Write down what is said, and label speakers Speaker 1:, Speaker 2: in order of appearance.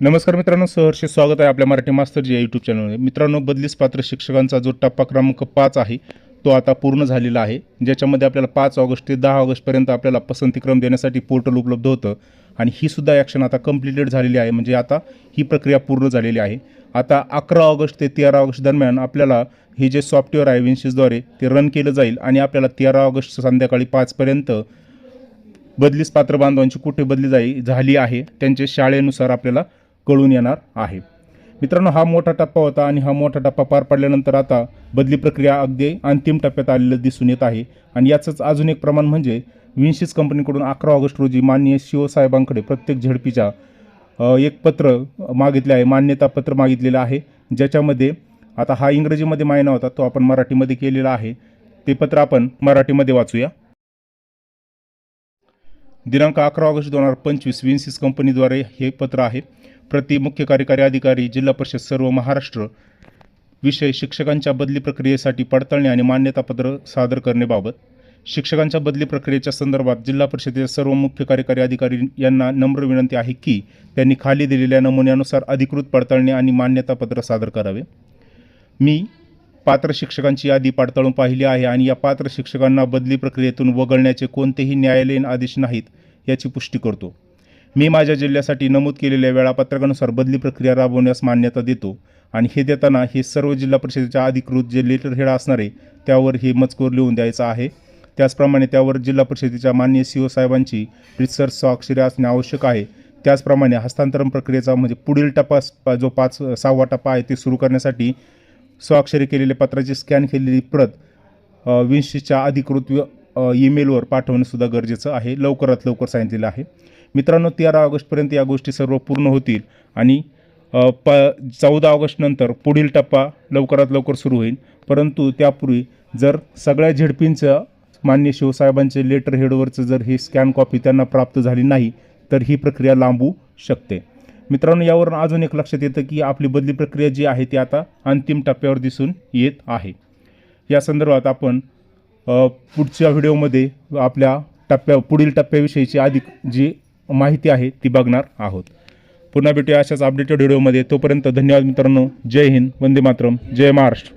Speaker 1: नमस्कार मित्रांनो सहर्ष स्वागत आहे आपल्या मराठी मास्तरजी या यूट्यूब चॅनलमध्ये मित्रांनो बदलीस पात्र शिक्षकांचा जो टप्पा क्रमांक पाच आहे तो आता पूर्ण झालेला आहे. ज्याच्यामध्ये आपल्याला पाच ऑगस्ट ते दहा ऑगस्टपर्यंत आपल्याला पसंतीक्रम देण्यासाठी पोर्टल उपलब्ध होतं आणि ही सुद्धा ॲक्शन आता कम्प्लिटेड झालेली आहे. म्हणजे आता ही प्रक्रिया पूर्ण झालेली आहे. आता अकरा ऑगस्ट ते तेरा ऑगस्ट दरम्यान आपल्याला हे जे सॉफ्टवेअर आहे विन्शिसद्वारे ते रन केलं जाईल आणि आपल्याला तेरा ऑगस्ट संध्याकाळी पाचपर्यंत बदलीस पात्र बांधवांची कुठे बदली जाई झाली आहे त्यांचे शाळेनुसार आपल्याला कळून येणार आहे. मित्रांनो हा मोठा टप्पा होता आणि हा मोठा टप्पा पार पडल्यानंतर आता बदली प्रक्रिया अगदी अंतिम टप्प्यात आलेलं दिसून येत आहे. आणि याचंच अजून एक प्रमाण म्हणजे विन्शीज कंपनीकडून अकरा ऑगस्ट रोजी माननीय शिवसाहेबांकडे प्रत्येक झडपीच्या एक पत्र मागितले आहे मान्यता पत्र मागितलेलं आहे ज्याच्यामध्ये आता हा इंग्रजीमध्ये मायना होता तो आपण मराठीमध्ये केलेला आहे. ते पत्र आपण मराठीमध्ये वाचूया. दिनांक अकरा ऑगस्ट दोन हजार पंचवीस विन्सीस कंपनीद्वारे हे पत्र आहे. प्रति मुख्य कार्यकारी अधिकारी जिल्हा परिषद सर्व महाराष्ट्र विषय शिक्षकांच्या बदली प्रक्रियेसाठी पडताळणी आणि मान्यतापत्र सादर करण्याबाबत. शिक्षकांच्या बदली प्रक्रियेच्या संदर्भात जिल्हा परिषदेच्या सर्व मुख्य कार्यकारी अधिकारी यांना नम्र विनंती आहे की त्यांनी खाली दिलेल्या नमुन्यानुसार अधिकृत पडताळणी आणि मान्यतापत्र सादर करावे. मी पात्र शिक्षकांची यादी पडताळून पाहिली आहे आणि या पात्र शिक्षकांना बदली प्रक्रियेतून वगळण्याचे कोणतेही न्यायालयीन आदेश नाहीत याची पुष्टी करतो. मी माझ्या जिल्ह्यासाठी नमूद केलेल्या वेळापत्रकानुसार बदली प्रक्रिया राबवण्यास मान्यता देतो आणि हे देताना हे सर्व जिल्हा परिषदेच्या अधिकृत जे लेटर हेड असणारे त्यावर हे मजकूर लिहून द्यायचा आहे. त्याचप्रमाणे त्यावर जिल्हा परिषदेच्या मान्य सी ओ साहेबांची रितसर स्वाक्षरी असणे आवश्यक आहे. त्याचप्रमाणे हस्तांतरण प्रक्रियेचा म्हणजे पुढील टप्पा जो पाच सहावा टप्पा आहे ते सुरू करण्यासाठी स्वाक्षरी केलेल्या पत्राची स्कॅन केलेली प्रत विंशीच्या अधिकृत ईमेलवर पाठवणंसुद्धा गरजेचं आहे. लवकरात लवकर सांगितलेलं आहे. मित्रांनो तेरा ऑगस्टपर्यंत या गोष्टी सर्व पूर्ण होतील आणि प चौदा ऑगस्टनंतर पुढील टप्पा लवकरात लवकर सुरू होईल. परंतु त्यापूर्वी जर सगळ्या झेडपींचं मान्य शिवसाहेबांचे लेटर हेडवरचं जर ही स्कॅन कॉपी त्यांना प्राप्त झाली नाही तर ही प्रक्रिया लांबू शकते. मित्रांनो यावरून अजून एक लक्षात येतं की आपली बदली प्रक्रिया जी आहे ती आता अंतिम टप्प्यावर दिसून येत आहे. या संदर्भात आपण पुढच्या व्हिडिओमध्ये आपल्या टप्प्या पुढील टप्प्याविषयीची अधिक जी माहिती आहे ती बघणार आहोत. पुन्हा भेटूया अशाच अपडेटेड व्हिडिओमध्ये तोपर्यंत धन्यवाद मित्रांनो. जय हिंद. वंदे मातरम. जय महाराष्ट्र.